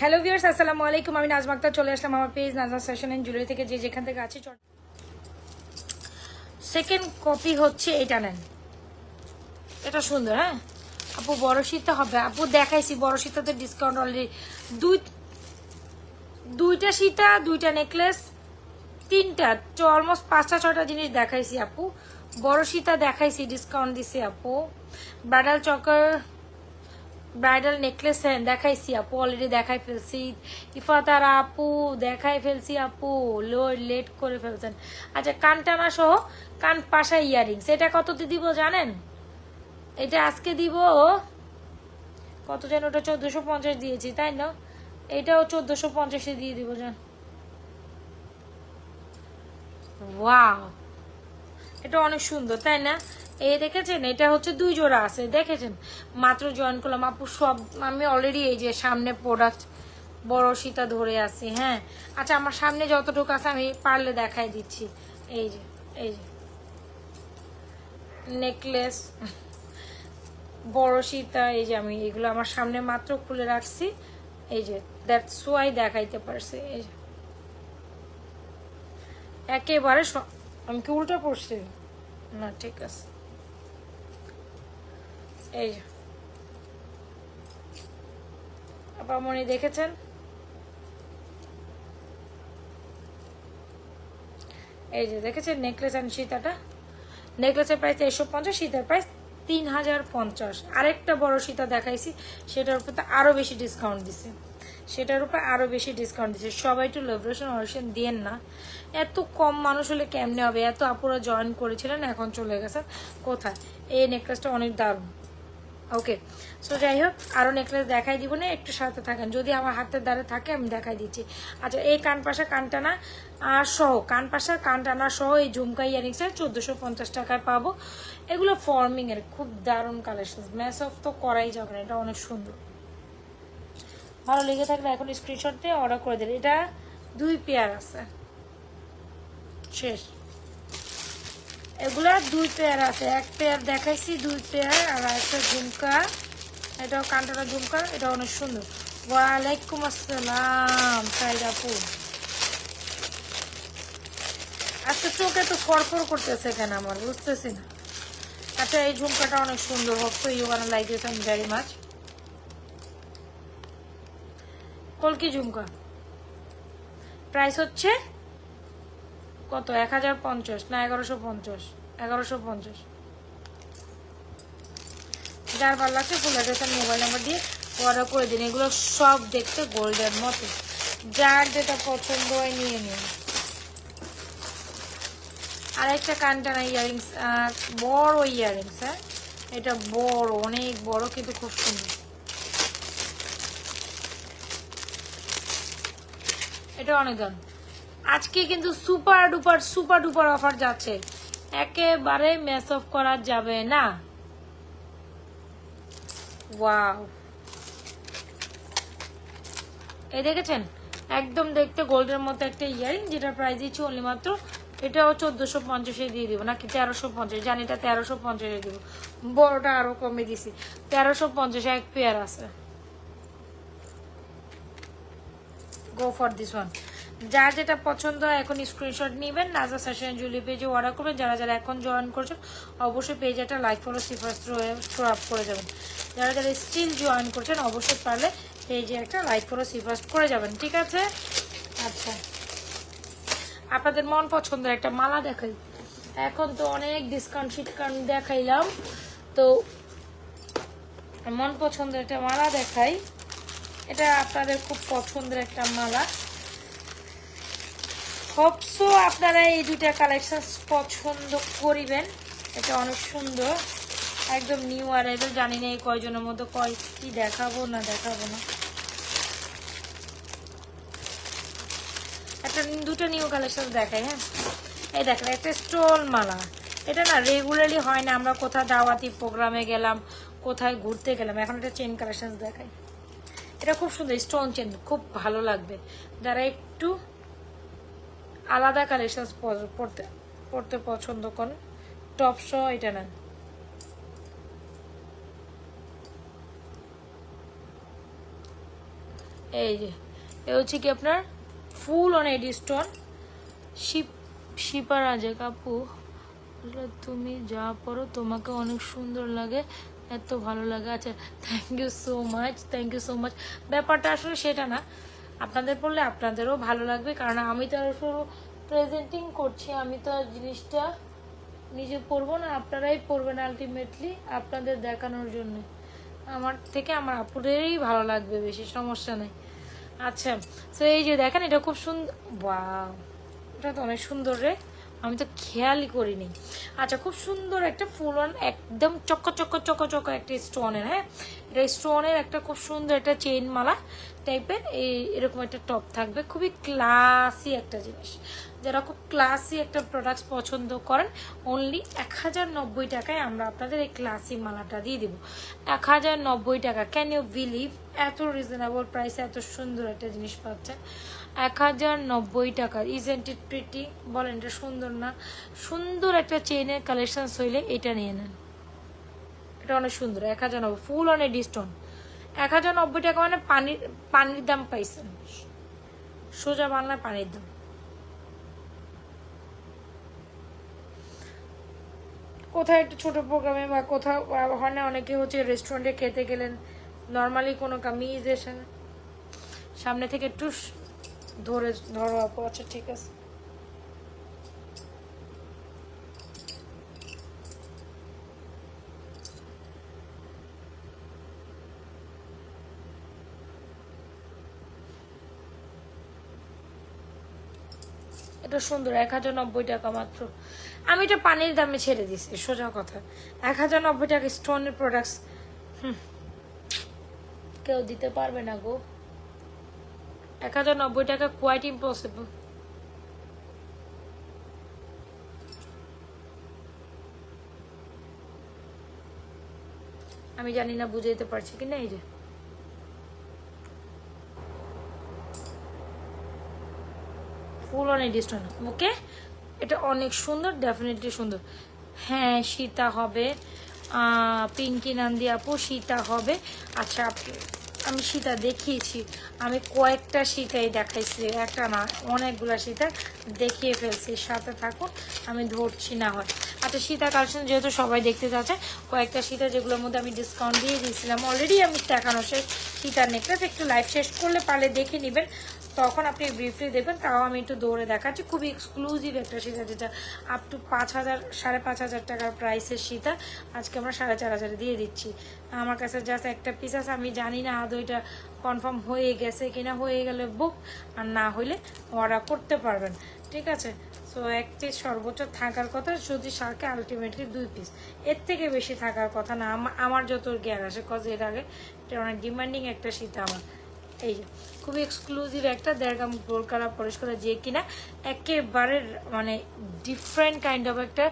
Hello viewers আসসালামু আলাইকুম। আমি নাজমা আক্তার চলে আসলাম আমার page Najma fashion and jewellery থেকে যে যেখান থেকে আছে সেকেন্ড কপি হচ্ছে এটা নেন। এটা সুন্দর হ্যাঁ? আপু, বড় শীতটা হবে। আপু, দেখাইছি, বড় শীতাতে ডিসকাউন্ট অলরেডি দুই দুইটা সীতা, দুইটা নেকলেস তিনটা, তো অলমোস্ট পাঁচটা ছটা জিনিস দেখাইছি আপু। বড় সীতা দেখাইছি ডিসকাউন্ট দিছি আপু। ব্রাইডাল চকার ব্রাইডাল নেকলেস দেখাইছি আপু অলরেডি দেখাই ফেলছি। ইফাতার আপু, দেখাই ফেলছি আপু, লো লেট করে ফেলছেন। আচ্ছা কান টানা সহ, কান পাশা ইয়ারিংস এটা কততে দিব জানেন? এটা আজকে দিব, কত যেন ওটা চোদ্দশো পঞ্চাশ দিয়েছি, তাই না? এটাও চোদ্দশো পঞ্চাশে দিয়ে দিব ওয়াও, এটা অনেক সুন্দর, তাই না? এই দেখেছেন, এটা হচ্ছে দুই জোড়া আছে, দেখেছেন? মাত্র জয়েন করলাম। আপু, সব, আমি অলরেডি এই যে সামনে প্রোডাক্ট বড় সীতা ধরে আছি হ্যাঁ? আচ্ছা আমার সামনে যতটুকু আছে আমি পারলে দেখাই দিচ্ছি। এই যে এই যে। নেকলেস বড় সীতা, এই যে আমি এগুলো আমার সামনে মাত্র খুলে রাখছি। এই যে দ্যাটস ওয়াই দেখাইতে পারছি, এই যে। একেবারে আমি কি উল্টা পড়ছি? না, ঠিক আছে। এই। যে আপা মনে দেখেছেন? এই যে, দেখেছেন নেকলেস অ্যান্ড সীতাটা? নেকলেসের প্রাইস একশো পঞ্চাশ, সীতার প্রাইস তিন হাজার পঞ্চাশ। আরেকটা বড় সীতা দেখাইছি, সেটার উপর তো আরও বেশি ডিসকাউন্ট দিছে। সেটার উপর আরও বেশি ডিসকাউন্ট দিছে। সবাই একটু লেবরেশন অরিশন দিয়েন না। এত কম মানুষ হলে কেমনে হবে? এত আপুরা জয়েন করেছিলেন, এখন চলে গেছে কোথায়? এই নেকলেসটা অনেক দারুণ। ওকে সো যাই হোক আরও নেকলেস দেখাই দিব না, একটু সাথে থাকেন। যদি আমার হাতের দ্বারে থাকে, আমি দেখাই দিচ্ছি। আচ্ছা এই কানপাশা কানটানা সহ কানপাশা কানটানা সহ এই ঝুমকা ইয়ারিংসটা চোদ্দোশো পঞ্চাশ টাকায় পাবো। এগুলো ফর্মিংয়ের খুব দারুণ কালেকশন ম্যাচ অফ তো করাই যাবে না, এটা অনেক সুন্দর। ভালো লেগে থাকলে এখন স্ক্রিনশট দিয়ে অর্ডার করে দিন। এটা দুই পেয়ার আছে। শেষ। এগুলা দুই পেয়ার আছে। এক পেয়ার দেখাইছি, দুই পেয়ার, আর একটা ঝুমকা। এটাও কান্টাটা ঝুমকা এটা অনেক সুন্দর। ওয়ালাইকুম আসসালাম সাইদাপু আজকে চোখে তো ফরফর করতেছে কেন আমার, বুঝতেছি না। আচ্ছা এই ঝুমকাটা অনেক সুন্দর তো ইউ ইট ভেরি মাছ কলকি ঝুমকা। প্রাইস হচ্ছে কত? এক হাজার পঞ্চাশ না এগারোশো পঞ্চাশ? এগারোশো পঞ্চাশ। যার ভালো লাগছে ফুল অ্যাড্রেস আর মোবাইল নাম্বার দিয়ে অর্ডার করে দিন। এগুলো সব দেখতে গোল্ডের মতো। যার যেটা পছন্দ হয় নিয়ে নিন। আর একটা কানটানা ইয়ারিংস বড় ইয়ারিংস হ্যাঁ? এটা বড়, অনেক বড়, কিন্তু খুব সুন্দর। এটা অনেক দাম। আজকে কিন্তু super duper super duper offer যাচ্ছে। একেবারে মেস অফ করা যাবে না। ওয়াও এই দেখেছেন? একদম দেখতে গোল্ডের মতো একটা ইয়ারিং যেটা প্রাইস দিচ্ছি অনলি মাত্র, এটাও চোদ্দশো পঞ্চাশে দিয়ে দিব, নাকি তেরোশো পঞ্চাশ, জানি এটা তেরোশো পঞ্চাশে দিব। বড়টা আরও কমে দিছি, তেরোশো পঞ্চাশে এক পেয়ার আছে। গো ফর দিস ওয়ান যার যেটা পছন্দ হয় এখন স্ক্রিনশট নেবেন। নাজা সেশন জুলি পেজে অর্ডার করবেন। যারা যারা এখন জয়েন করছেন, অবশ্যই পেজে একটা লাইক ফলো সিফার্স থ্রো আপ করে যাবেন। যারা যারা স্টিল জয়েন করছেন, অবশ্যই পারলে পেজে একটা লাইক ফলো সিফার্স করে যাবেন, ঠিক আছে? আচ্ছা। আপনাদের মন পছন্দের একটা মালা দেখাই। এখন তো অনেক ডিসকাউন্ট শিটকাউন্ট দেখাইলাম। তো মন পছন্দের একটা মালা দেখাই। এটা আপনাদের খুব পছন্দের একটা মালা। হোপসো আপনারা এই দুইটা কালেকশন পছন্দ করিবেন? এটা অনেক সুন্দর। একদম নিউ অ্যারাইভেল জানি না এই কয়জনের মধ্যে কয় কি দেখাবো না দেখাবো না। একটা দুটো নিউ কালেকশন দেখাই হ্যাঁ? এই দেখেন, একটা স্টোল মালা। এটা না রেগুলারলি হয় না, আমরা কোথাও দাওয়াতি প্রোগ্রামে গেলাম, কোথায় ঘুরতে গেলাম, এখন একটা চেন কালেকশন দেখাই। এটা খুব সুন্দর স্টোন চেন খুব ভালো লাগবে। যারা একটু আলাদা কালেকশন পড়তে পড়তে পছন্দ করেন। টপ সহ এটা নেন। এই যে, এ হচ্ছে কি আপনার? ফুল অন এডি স্টোন শিপ শিপার আছে কাপু। তুমি যা পরো তোমাকে অনেক সুন্দর লাগে, এত ভালো লাগে। আচ্ছা thank you so much thank you so much ব্যাপারটা আসলে সেটা না। আপনাদের পড়লে আপনাদেরও ভালো লাগবে, কারণ আমি তো আর প্রেজেন্টিং করছি, আমি তো আর জিনিসটা নিজে পরবো না, আপনারাই পড়বেন আলটিমেটলি আপনাদের দেখানোর জন্য। আমার থেকে আমার আপুদেরই ভালো লাগবে, বেশি সমস্যা নেই। আচ্ছা তো এই যে দেখেন, এটা খুব সুন্দর বা এটা তো অনেক সুন্দর রে, আমি তো খেয়ালই করিনি। আচ্ছা খুব সুন্দর একটা ফুল অন একদম চক্ক চক্ক চক্ক চক্ক একটা স্টোনের হ্যাঁ? এটা স্টোনের একটা খুব সুন্দর একটা চেইন মালা টাইপের এই এরকম একটা টপ থাকবে। খুবই ক্লাসি একটা জিনিস। যারা খুব ক্লাসি একটা প্রোডাক্টস পছন্দ করেন অনলি এক হাজার নব্বই টাকায় আমরা আপনাদের এই ক্লাসি মালাটা দিয়ে দিব। এক হাজার নব্বই টাকা। ক্যান ইউ বিলিভ এত রিজনেবল প্রাইসে এত সুন্দর একটা জিনিস পাচ্ছেন। এক হাজার নব্বই টাকা। ইজেন্ট ইট প্রিটি বলেন, এটা সুন্দর না? সুন্দর একটা চেইনের কালেকশন হইলে এটা নিয়ে নেন। এটা অনেক সুন্দর। এক হাজার নব্বই। ফুল অনেক ডিস্টোন এক হাজার নব্বই টাকা মানে পানির পানির দাম পাইছেন সোজা বাংলায় পানির দাম। কোথায় একটা ছোট প্রোগ্রামে বা কোথাও হয় না, অনেকে হচ্ছে রেস্টুরেন্টে খেতে গেলেন নর্মালি কোনো কামিজ এসে সামনে থেকে একটু স- ধরে, ধরো আপু আচ্ছা ঠিক আছে। এটা সুন্দর এক হাজার নব্বই টাকা মাত্র। আমি এটা পানির দামে ছেড়ে দিছি, সোজা কথা। এক হাজার নব্বই টাকা স্টোনের প্রোডাক্টস কেউ দিতে পারবে না গো। এক হাজার নব্বই টাকা কোয়াইট ইম্পসিবল আমি জানি না, বুঝাইতে পারছি কি না এই যে। ফুল অন এডিস্টন ওকে এটা অনেক সুন্দর ডেফিনেটলি সুন্দর। হ্যাঁ সীতা হবে পিঙ্কি নান্দি আপু, সীতা হবে। আচ্ছা আমি সীতা দেখিয়েছি। আমি কয়েকটা সীতাই দেখাইছি, একটা না, অনেকগুলা সীতা দেখিয়ে ফেলছি। সাথে থাকুন আমি ধরছি না হয়। আচ্ছা সীতা কালেকশন যেহেতু সবাই দেখতে যাচ্ছে কয়েকটা সীতা যেগুলোর মধ্যে আমি ডিসকাউন্ট দিয়ে দিয়েছিলাম। অলরেডি আমি দেখানো শেষ। সীতার নেকলেস একটু লাইভ শেষ করলে পারলে দেখে নেবেন। তখন আপনি ব্রিফলি দেখবেন, তাও আমি একটু দৌড়ে দেখাচ্ছি। খুবই এক্সক্লুসিভ একটা সীতা যেটা আপ টু পাঁচ হাজার, সাড়ে পাঁচ হাজার টাকার প্রাইসের সীতা আজকে আমরা সাড়ে চার হাজারে দিয়ে দিচ্ছি। আমার কাছে জাস্ট একটা পিস আছে, আমি জানি না আদৌ এটা কনফার্ম হয়ে গেছে কিনা, হয়ে গেলে বুক আর না হলে অর্ডার করতে পারবেন। ঠিক আছে? সো এক পিস সর্বোচ্চ থাকার কথা, যদি সারকে আলটিমেটলি দুই পিস এর থেকে বেশি থাকার কথা না আমার যত জ্ঞান আসে কজ এর আগে এটা অনেক ডিমান্ডিং একটা সীতা আমার। এই যে, খুবই এক্সক্লুসিভ একটা দেড়গাম গোল কালার পরিষ্কার যে কিনা একেবারে মানে ডিফারেন্ট কাইন্ড অফ একটা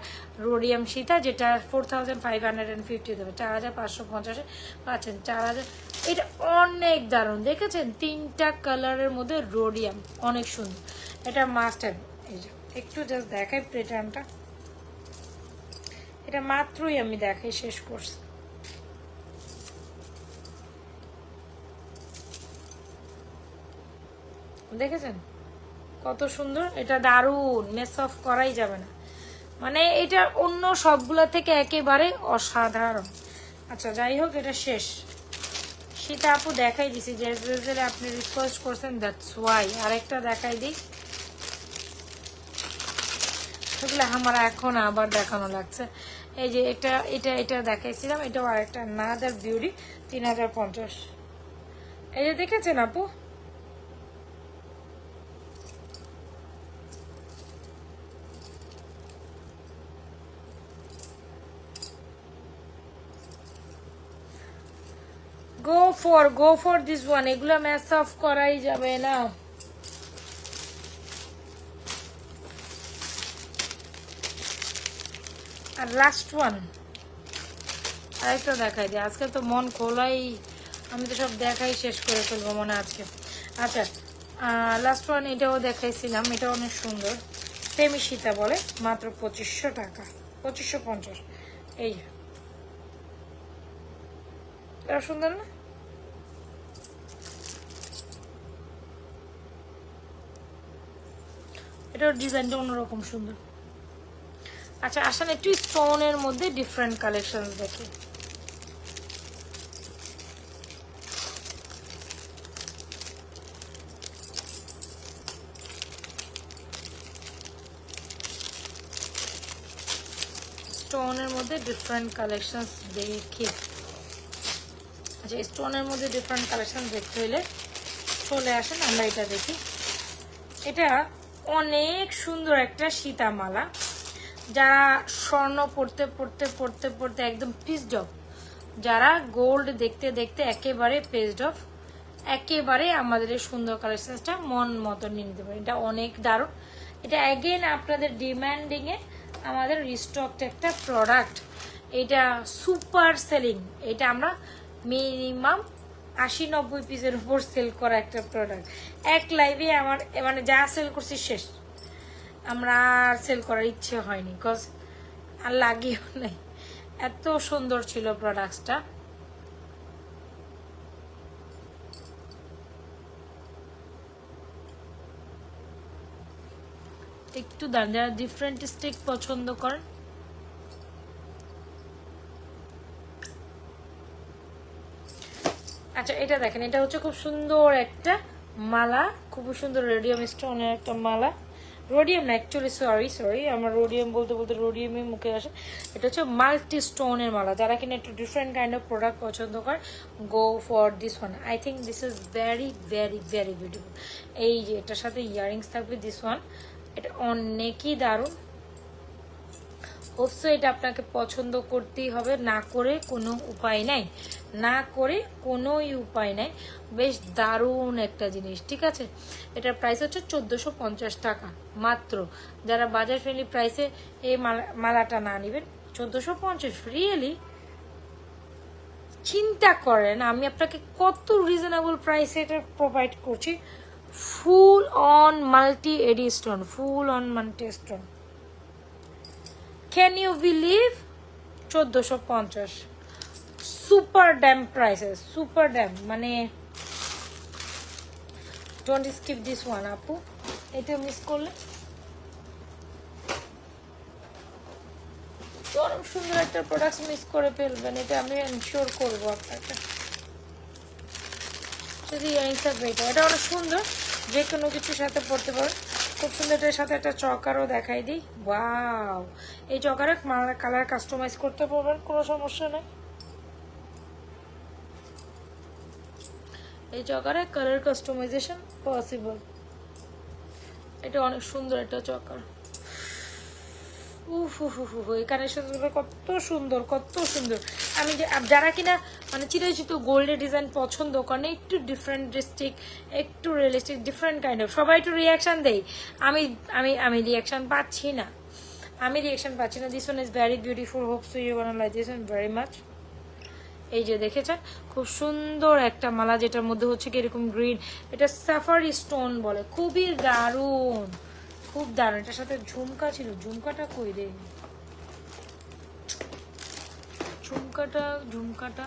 রোডিয়াম সীতা, যেটা four thousand five hundred and fifty দেবে। চার হাজার পাঁচশো পঞ্চাশে পাচ্ছেন। চার হাজার এটা অনেক দারুণ। দেখেছেন? তিনটা কালারের মধ্যে রোডিয়াম অনেক সুন্দর। এটা মাস্টার এই যে, একটু জাস্ট দেখাই প্যাটার্নটা এটা মাত্রই আমি দেখাই, শেষ করছি। দেখেছেন? কত সুন্দর, এটা দারুণ মেস অফ করাই যাবে না। মানে এটা অন্য সবগুলো থেকে একেবারে অসাধারণ। আচ্ছা যাই হোক, এটা শেষ। সেটা আপু দেখাই দিছি, যে আপনি রিকোয়েস্ট করছেন দ্যাটস ওয়াই আরেকটা দেখাই দিই। সেগুলো আমার এখন আবার দেখানো লাগছে। এই যে এটা এটা এটা দেখাইছিলাম, এটাও আরেকটা নাদার বিউটি তিন হাজার পঞ্চাশ। এই যে দেখেছেন আপু? Go for go for this one এগুলো ম্যাচ অফ করাই যাবে না। আর লাস্ট ওয়ান আরেকটা দেখাই দিই আজকে তো মন খোলাই, আমি তো সব দেখাই শেষ করে ফেলব মনে আজকে। আচ্ছা লাস্ট ওয়ান এটাও দেখাইছিলাম। এটা অনেক সুন্দর। সেমি সীতা বলে, মাত্র পঁচিশশো টাকা। পঁচিশশো পঞ্চাশ। এই। সুন্দর না? এটার ডিজাইনটা অন্যরকম সুন্দর। আচ্ছা আসেন একটু স্টোনের মধ্যে ডিফারেন্ট কালেকশন দেখি। মধ্যে ডিফারেন্ট কালেকশনস দেখি। আচ্ছা স্টোনের মধ্যে ডিফারেন্ট কালেকশন দেখতে হলে চলে আসেন, আমরা এটা দেখি। এটা অনেক সুন্দর একটা সীতামালা। যারা স্বর্ণ পড়তে পড়তে পড়তে পড়তে একদম পিসড অফ যারা গোল্ড দেখতে দেখতে একেবারে পেজড অফ একেবারে আমাদের এই সুন্দর কালেকশনসটা মন মতো নিয়ে নিতে পারে এটা অনেক দারুণ। এটা অ্যাগেন আপনাদের ডিমান্ডিংয়ে আমাদের রিস্টকড একটা প্রোডাক্ট এটা সুপার সেলিং এটা আমরা মিনিমাম আশি নব্বই পিসের উপর সেল করা একটা প্রোডাক্ট এক লাইভে আমার মানে যা সেল করছি শেষ। আমরা আর সেল করার ইচ্ছে হয়নি বিকজ আর লাগিও নেই। এত সুন্দর ছিল প্রোডাক্টসটা একটু দাঁড়ান, যারা ডিফারেন্ট স্টিক পছন্দ করেন আচ্ছা এটা দেখেন, এটা হচ্ছে খুব সুন্দর একটা মালা, খুব সুন্দর রেডিয়াম স্টোনের একটা মালা। রোডিয়াম না অ্যাকচুয়ালি সরি সরি আমার রোডিয়াম বলতে বলতে রোডিয়ামই মুখে আসে। এটা হচ্ছে মাল্টি স্টোনের মালা, যারা কিনা একটু ডিফারেন্ট কাইন্ড অফ প্রোডাক্ট পছন্দ করে go for this one I think this is very very very beautiful এই যে, এটার সাথে ইয়ারিংস থাকবে দিস ওয়ান এটা অনেকই দারুণ। অবশ্যই এটা আপনাকে পছন্দ করতেই হবে, না করে কোনো উপায় নাই। না করে কোনোই উপায় নাই। বেশ দারুণ একটা জিনিস, ঠিক আছে? এটার প্রাইস হচ্ছে চোদ্দোশো টাকা মাত্র। যারা বাজার ফ্রেন্ডলি প্রাইসে এই মালা- মালাটা না নেবেন, চোদ্দোশো পঞ্চাশ রিয়েলি চিন্তা করেন, আমি আপনাকে কত রিজনেবল প্রাইসে এটা প্রোভাইড করছি। Full on multi AD stone full on multi stone can you believe চোদ্দোশো পঞ্চাশ। Super damn prices super damn মানে ডোন্ট স্কিপ দিস ওয়ান আপু। এটা মিস করলে? চরম সুন্দর একটা প্রোডাক্ট মিস করে ফেলবেন, এটা আমি এনশিওর করব আপনাকে। যদি এটা অনেক সুন্দর যে কোনো কিছুর সাথে পড়তে পারেন খুব সুন্দর এটার সাথে একটা চকারও দেখাই দিই। ওয়াও! এই চকারে কালার কাস্টমাইজ করতে পারবেন, কোনো সমস্যা নেই। এই চকারে কালার কাস্টমাইজেশন পসিবল। এটা অনেক সুন্দর একটা চকার। এই কত সুন্দর কত সুন্দর। আমি যারা কিনা মানে ডিজাইন পছন্দ একটু ডিফারেন্ট একটু রিয়েলিস্টিক ডিফারেন্ট কাইন্ড সবাই একটু রিয়াকশান দেই। আমি আমি আমি পাচ্ছি না। আমি রিয়াকশান পাচ্ছি না। ওয়ান ইজ বিউটিফুল মাচ এই যে দেখেছেন, খুব সুন্দর একটা মালা যেটার মধ্যে হচ্ছে কি এরকম গ্রিন এটা সাফারি স্টোন বলে। খুবই দারুণ। খুব দারুণ এটার সাথে ঝুমকা ছিল ঝুমকাটা কই রে? ঝুমকাটা ঝুমকাটা।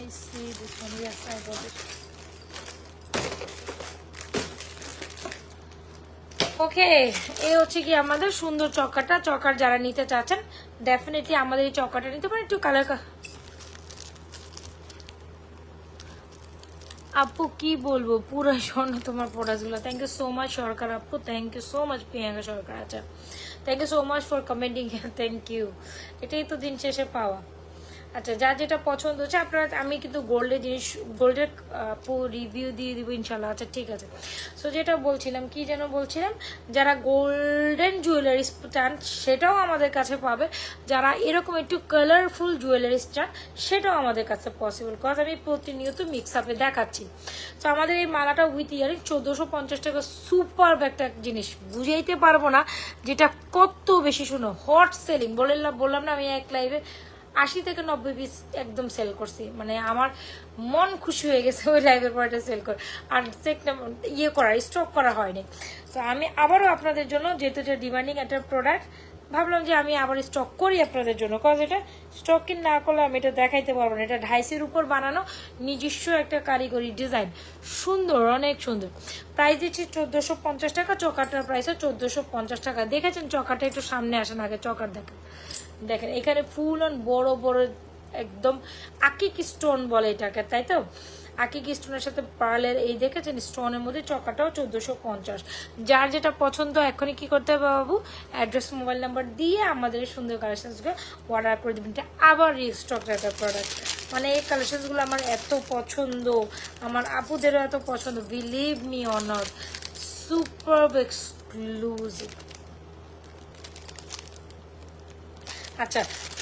I say this one? Yes, I got it. ওকে এই হচ্ছে কি আমাদের সুন্দর চক্কাটা চকার যারা নিতে চাচ্ছেন ডেফিনেটলি আমাদের এই চক্কাটা নিতে পারেন। একটু কালার আপু, কি বলব? পুরো স্বর্ণ তোমার প্রোডাক্টগুলো thank you so much Sarkar আপু। Thank you so much Priyanka Sarkar. আচ্ছা thank you so much for commenting thank you এটাই তো দিন শেষে পাওয়া। আচ্ছা যার যেটা পছন্দ হচ্ছে, আপনারা, আমি কিন্তু গোল্ডের জিনিস গোল্ডের রিভিউ দিয়ে দিব ইনশাল্লাহ আচ্ছা ঠিক আছে। সো যেটা বলছিলাম, কি যেন বলছিলাম? যারা গোল্ডেন জুয়েলারিস চান, সেটাও আমাদের কাছে পাবে। যারা এরকম একটু কালারফুল জুয়েলারিস চান, সেটাও আমাদের কাছে পসিবল কজ আমি প্রতিনিয়ত মিক্স আপে দেখাচ্ছি। তো আমাদের এই মালাটা উইথ ইয়ারিং চোদ্দোশো পঞ্চাশ টাকা সুপার একটা জিনিস। বুঝাইতে পারব না, যেটা কত বেশি শুনো হট সেলিং বললাম বললাম না আমি এক লাইভে আশি থেকে নব্বই পিস একদম সেল করছি। মানে আমার মন খুশি হয়ে গেছে ওই লাইভের পর এটা সেল করে আর সেকটা ইয়ে করা স্টক করা হয়নি। তো আমি আবারও আপনাদের জন্য যেহেতু এটা ডিমান্ডিং একটা প্রোডাক্ট ভাবলাম যে আমি আবার স্টক করি আপনাদের জন্য। কজ এটা স্টক না করলে আমি এটা দেখাইতে পারব না। এটা ঢাইসের উপর বানানো নিজস্ব একটা কারিগরি ডিজাইন সুন্দর, অনেক সুন্দর। প্রাইস দিচ্ছি চোদ্দোশো পঞ্চাশ টাকা, চকাটার প্রাইসও চোদ্দোশো পঞ্চাশ টাকা। দেখেছেন চকাটা একটু সামনে আসেন আগে, চকার দেখেন। দেখেন, এখানে ফুল অন বড় বড় একদম আকিক স্টোন বলে এটাকে, তাই তো? আকিক স্টোনের সাথে পার্লের এই দেখেছেন স্টোনের মধ্যে চকাটাও চোদ্দোশো পঞ্চাশ। যার যেটা পছন্দ, এখনই কি করতে হবে বাবু? অ্যাড্রেস মোবাইল নাম্বার দিয়ে আমাদের সুন্দর কালেকশনসগুলো অর্ডার করে দেবেন। আবার রিস্টক একটা প্রোডাক্ট মানে এই কালেকশনসগুলো আমার এত পছন্দ, আমার আপুদেরও এত পছন্দ believe me honour super exclusive আচ্ছা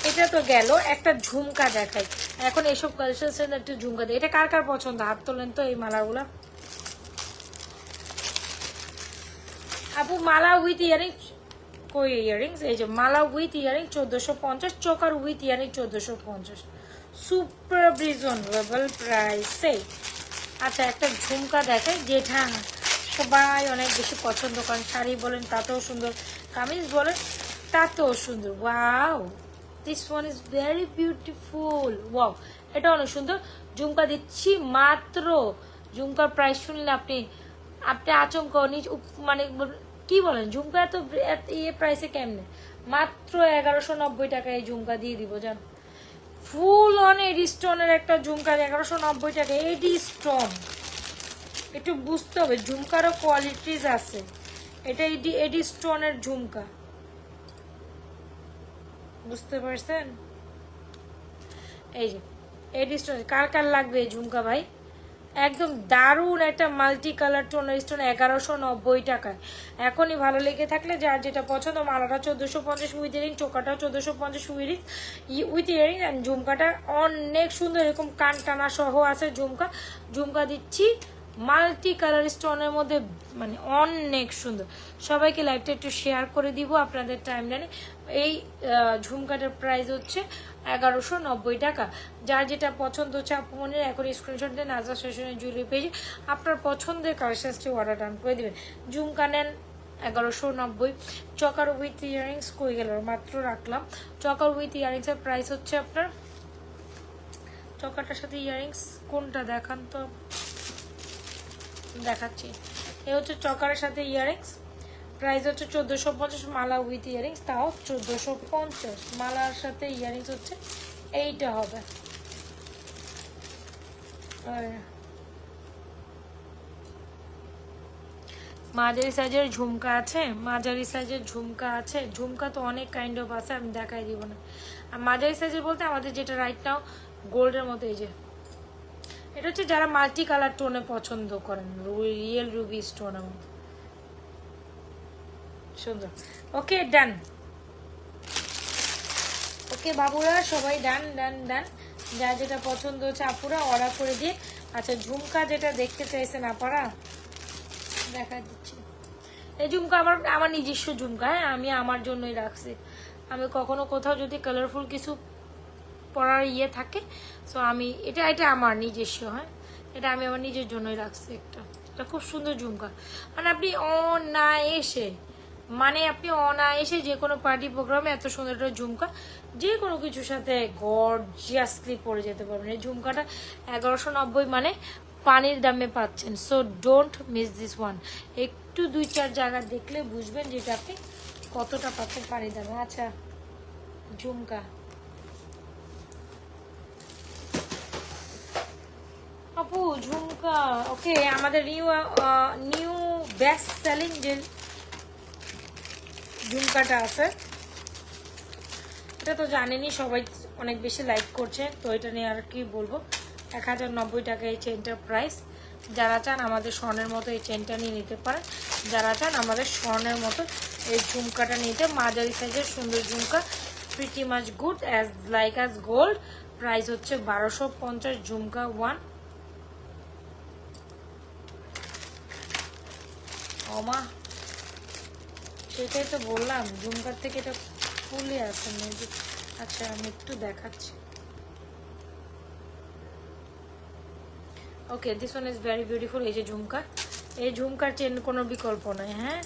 এটা তো গেল, একটা ঝুমকা দেখাই। এখন এসব কালেকশন একটা ঝুমকা দেয়। এটা কার কার পছন্দ? হাত তোলেন তো এই মালাগুলো। আপু, মালা উইথ ইয়ারিং কই ইয়ারিংস এই যে, মালা উইথ ইয়ারিং চোদ্দোশো পঞ্চাশ, চোকার উইথ ইয়ারিং চোদ্দোশো পঞ্চাশ। সুপার রিজনেবল প্রাইসে আচ্ছা একটা ঝুমকা দেখাই, যেটা সবাই অনেক বেশি পছন্দ করেন। শাড়ি বলেন, তাতেও সুন্দর। কামিজ বলেন তাতেও সুন্দর wow this one is very beautiful wow এটা অনেক সুন্দর। ঝুমকা দিচ্ছি মাত্র। ঝুমকার প্রাইস শুনলে আপনি আপনি আচমক নিজ মানে কি বলেন? ঝুমকা এত ইয়ে প্রাইসে কেমনে? মাত্র এগারোশো নব্বই টাকা এই ঝুমকা দিয়ে দিব, জান। ফুল অন এডি স্টোনের একটা ঝুমকা এগারোশো নব্বই টাকা। এডি স্টোন একটু বুঝতে হবে, ঝুমকারও কোয়ালিটিস আছে। এটা এডি এডি স্টোনের ঝুমকা। বুঝতে পারছেন? এই যে এডি স্টোন কার কার লাগবে এই ঝুমকা ভাই? একদম দারুণ একটা মাল্টি কালার টোনার স্টোন এগারোশো নব্বই টাকায়। এখনই ভালো লেগে থাকলে যার যেটা পছন্দ, মালাটা চোদ্দোশো পঞ্চাশ উইথ ইয়ারিং চোকাটাও চোদ্দোশো পঞ্চাশ উইরিং উইথ ইয়ারিং অ্যান্ড ঝুমকাটা অনেক সুন্দর এরকম কান টানা সহ আছে ঝুমকা। ঝুমকা দিচ্ছি মাল্টি কালার স্টোনের মধ্যে মানে অনেক সুন্দর। সবাইকে লাইভটা একটু শেয়ার করে দিব আপনাদের টাইম লাইনে এই ঝুমকাটার প্রাইস হচ্ছে এগারোশো নব্বই টাকা। যার যেটা পছন্দ হচ্ছে আপনার এখন স্ক্রিনশট দিয়ে নাজা স্টেশনের জুয়েলারি পেজে আপনার পছন্দের কালেকশনসটি অর্ডার ডান করে দেবেন। ঝুমকা নেন এগারোশো নব্বই। চকার উইথ ইয়ারিংস কই গেল? মাত্র রাখলাম। চকার উইথ ইয়ারিংসের প্রাইস হচ্ছে আপনার, চকাটার সাথে ইয়ারিংস কোনটা? দেখান তো। দেখাচ্ছি। এ হচ্ছে চকারের সাথে ইয়ারিংস প্রাইস হচ্ছে চোদ্দোশো পঞ্চাশ, মালা উইথ ইয়ারিংস তাও চোদ্দোশো পঞ্চাশ। মালার সাথে ইয়ারিংস হচ্ছে এইটা হবে। আর মাঝারি সাইজের ঝুমকা আছে, মাঝারি সাইজের ঝুমকা আছে। ঝুমকা তো অনেক কাইন্ড অফ আছে, আমি দেখাই দিব না। আর মাঝারি সাইজের বলতে আমাদের যেটা রাইট নাও গোল্ডের মতো এই যে এটা হচ্ছে যারা মাল্টি কালার টোনে পছন্দ করেন রিয়েল রুবি স্টোনের মতো। সুন্দর। ওকে ডান ওকে বাবুরা, সবাই ডান ডান ডান যা যেটা পছন্দ হচ্ছে, আপুরা অর্ডার করে দিয়ে আচ্ছা ঝুমকা যেটা দেখতে চাইছেন আপারা? দেখা দিচ্ছি। এই ঝুমকা আমার আমার নিজস্ব ঝুমকা হ্যাঁ আমি আমার জন্যই রাখছি। আমি কখনো কোথাও যদি কালারফুল কিছু পরার ইয়ে থাকে সো আমি, এটা এটা আমার নিজস্ব হ্যাঁ? এটা আমি আমার নিজের জন্যই রাখছি একটা। এটা খুব সুন্দর ঝুমকা। মানে আপনি অনায়াসে মানে আপনি অনায়াসে যে কোনো পার্টি প্রোগ্রামে এত সুন্দর একটা ঝুমকা, যে কোনো কিছুর সাথে গর্জিয়াসলি পরে যেতে পারবেন। এই ঝুমকাটা এগারোশো নব্বই মানে পানির দামে পাচ্ছেন। So don't miss this one একটু দুই, চার জায়গা দেখলে বুঝবেন যেটা আপনি কতটা পাচ্ছেন পানির দামে। আচ্ছা ঝুমকা আপু ঝুমকা ওকে আমাদের নিউ নিউ বেস্ট সেলিং যে ঝুমকাটা আছে, এটা তো জানেনই সবাই অনেক বেশি লাইক করছে, তো এটা নিয়ে আর কি বলব? এক হাজার নব্বই টাকা এই চেনটার প্রাইস যারা চান আমাদের স্বর্ণের মতো এই চেনটা নিয়ে নিতে পারেন। যারা চান আমাদের স্বর্ণের মতো এই ঝুমকাটা নিতে, মাঝারি সাইজের সুন্দর ঝুমকা pretty much good as like as gold price হচ্ছে বারোশো পঞ্চাশ ঝুমকা ওয়ান অমা সেটাই তো বললাম ঝুমকার থেকে এটা ফুলে আছে মেবি আচ্ছা আমি একটু দেখাচ্ছি। Okay this one is very beautiful এই যে ঝুমকা। এই ঝুমকার চেন কোনো বিকল্প নয় হ্যাঁ?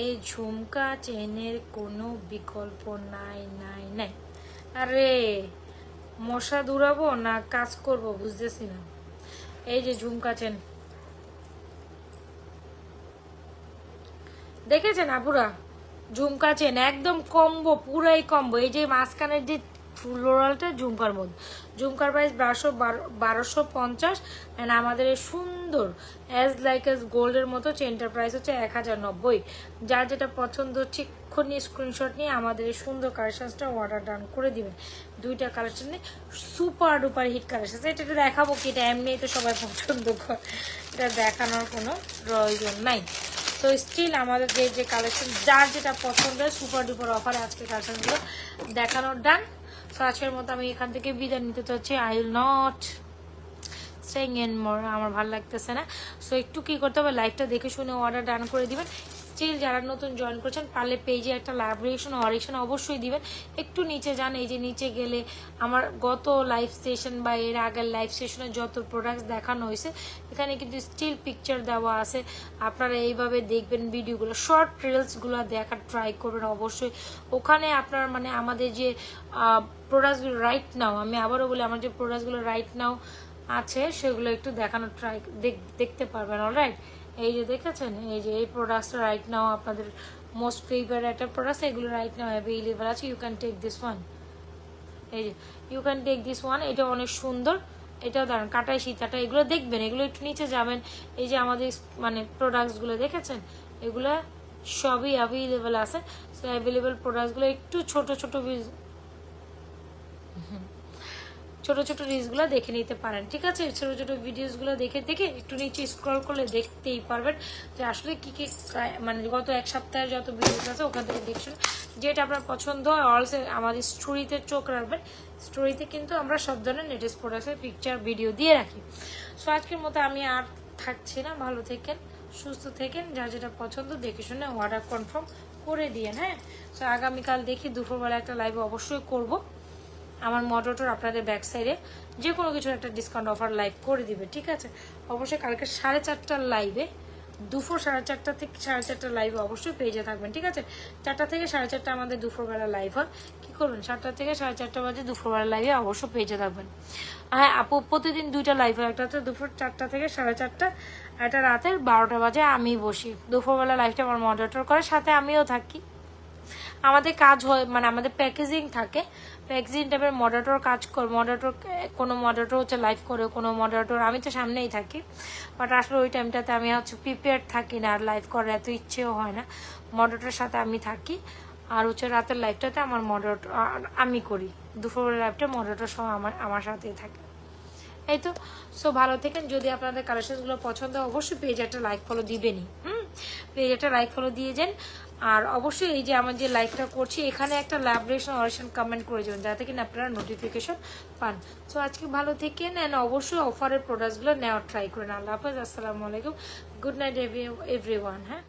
এই ঝুমকা চেনের কোনো বিকল্প নাই নাই নাই। আরে, মশা দূরাবো না কাজ করব, বুঝতেছি না। এই যে ঝুমকা চেন। দেখেছেন আপুরা? ঝুমকা চেন, একদম কম্বো, পুরাই কম্বো। এই যে মাঝখানের যে ফ্লোরালটা ঝুমকার মধ্যে। ঝুমকার প্রাইস বারোশো বারোশো পঞ্চাশ। অ্যান্ড আমাদের এই সুন্দর অ্যাজ লাইক অ্যাজ গোল্ডের মতো চেনটার প্রাইস হচ্ছে এক হাজার নব্বই। যার যেটা পছন্দ হচ্ছে, এক্ষুনি স্ক্রিনশট নিয়ে আমাদের এই সুন্দর কালেকশনসটা অর্ডার ডান করে দিবেন। দুইটা collection super duper hit collection এটা এটা দেখাবো কি, এটা এমনিই তো সবাই পছন্দ করে। এটা দেখানোর কোনো প্রয়োজন নাই। তো স্টিল আমাদের যে যে কালেকশন যার যেটা পছন্দ হয় সুপার ডুপার অফারে আজকে কালেকশনগুলো দেখানোর ডান সো আজকের মতো আমি এখান থেকে বিদায় নিতে চাচ্ছি। I will not saying anymore আমার ভালো লাগতেছে না। সো একটু কি করতে হবে? লাইভটা দেখে শুনে অর্ডার ডান করে দিবেন। স্টিল যারা নতুন জয়েন করছেন, পারলে পেজে একটা লাইব্রেশন অরিকশন অবশ্যই দিবেন। একটু নিচে যান, এই যে নিচে গেলে আমার গত লাইভ স্টেশন বা এর আগের লাইভ স্টেশনে যত প্রোডাক্টস দেখানো হয়েছে, এখানে কিন্তু স্টিল পিকচার দেওয়া আছে। আপনারা এইভাবে দেখবেন ভিডিওগুলো শর্ট রিলসগুলো দেখার ট্রাই করবেন অবশ্যই। ওখানে আপনার মানে আমাদের যে প্রোডাক্টসগুলো রাইট নাও আমি আবারও বলি, আমার যে প্রোডাক্টসগুলো রাইট নাও আছে, সেগুলো একটু দেখানোর ট্রাই দেখতে পারবেন অলরাইট এই যে দেখেছেন, এই যে এই প্রোডাক্টসটা রাইট নাও আপনাদের মোস্ট ফেভারিট একটা প্রোডাক্টস এগুলো রাইট নাও অ্যাভেলেবেল আছে। You can take this one এই যে you can take this one এটা অনেক সুন্দর। এটাও দাঁড়ান কাটাই, সীতাটা, এগুলো দেখবেন, এগুলো একটু নিচে যাবেন। এই যে আমাদের মানে প্রোডাক্টসগুলো দেখেছেন, এগুলো সবই অ্যাভেলেবেল আছে। সো অ্যাভেলেবেল প্রোডাক্টসগুলো একটু ছোট ছোট ছোট ছোট রিলসগুলো দেখে নিতে পারেন, ঠিক আছে? ছোট ছোট ভিডিওসগুলো দেখে দেখে একটু নিচে স্ক্রল করলে দেখতেই পারবেন যে আসলে কি কি মানে গত এক সপ্তাহের যত ভিডিওস আছে ওখান থেকে দেখছেন। যেটা আপনার পছন্দ হয় অলসে আমাদের স্টোরিতে চোখ রাখবেন। স্টোরিতে কিন্তু আমরা সব ধরনের লেটেস্ট প্রোডাক্টের পিকচার ভিডিও দিয়ে রাখি। সো আজকের মতো আমি আর থাকছি না। ভালো থেকেন, সুস্থ থেকেন, যা যেটা পছন্দ দেখে শুনে অর্ডার কনফার্ম করে দিয়েন হ্যাঁ? সো আগামীকাল দেখি, দুপুরবেলা একটা লাইভ অবশ্যই করব। আমার মডেলটার আপনাদের ব্যাক সাইডে যে কোনো কিছুর একটা ডিসকাউন্ট অফার লাইভ করে দিবে, ঠিক আছে? অবশ্যই কালকে সাড়ে চারটার লাইভে দুপুর সাড়ে চারটা থেকে সাড়ে চারটার লাইভে অবশ্যই পেজে থাকবেন, ঠিক আছে? চারটা থেকে সাড়ে চারটা আমাদের দুপুরবেলা লাইভ হয়। কী করবেন সাতটা থেকে সাড়ে চারটা বাজে দুপুরবেলা লাইভে অবশ্যই পেজে থাকবেন। হ্যাঁ আপু, প্রতিদিন দুইটা লাইভ হয়, একটা হচ্ছে দুপুর চারটা থেকে সাড়ে চারটা একটা রাতের বারোটা বাজে আমি বসি। দুপুরবেলা লাইভটা আমার মডারেটর করে, সাথে আমিও থাকি। আমাদের কাজ হয় মানে আমাদের প্যাকেজিং থাকে। প্যাকেজিং টাইপের মডারেটর কাজ কর মডারেটর কোনো মডারেটর হচ্ছে লাইভ করে, কোনো মডারেটর আমি তো সামনেই থাকি। বাট আসলে ওই টাইমটাতে আমি হচ্ছে প্রিপেয়ার থাকি না, আর লাইভ করার এত ইচ্ছেও হয় না। মডারেটরের সাথে আমি থাকি, আর হচ্ছে রাতের লাইভটাতে আমার মডারেটর আমি করি। দুপুরের লাইভটা মডারেটর সহ আমার আমার সাথেই থাকে। এই তো সো ভালো থেকেন। যদি আপনাদের কালেকশনগুলো পছন্দ হয়, অবশ্যই পেজ একটা লাইক ফলো দিবেনই। হুম? পেজ একটা লাইক ফলো দিয়ে যান। আর অবশ্যই এই যে আমার যে লাইকটা করছি, এখানে একটা ল্যাবরেশন অরেশন কমেন্ট করে যাবেন যাতে কিনা আপনারা নোটিফিকেশন পান। সো আজকে ভালো থেকে নেন অবশ্যই অফারের প্রোডাক্টসগুলো নেওয়ার ট্রাই করেন। আল্লাহ হাফেজ, আসসালামু আলাইকুম। গুড নাইট এভরি এভরি হ্যাঁ?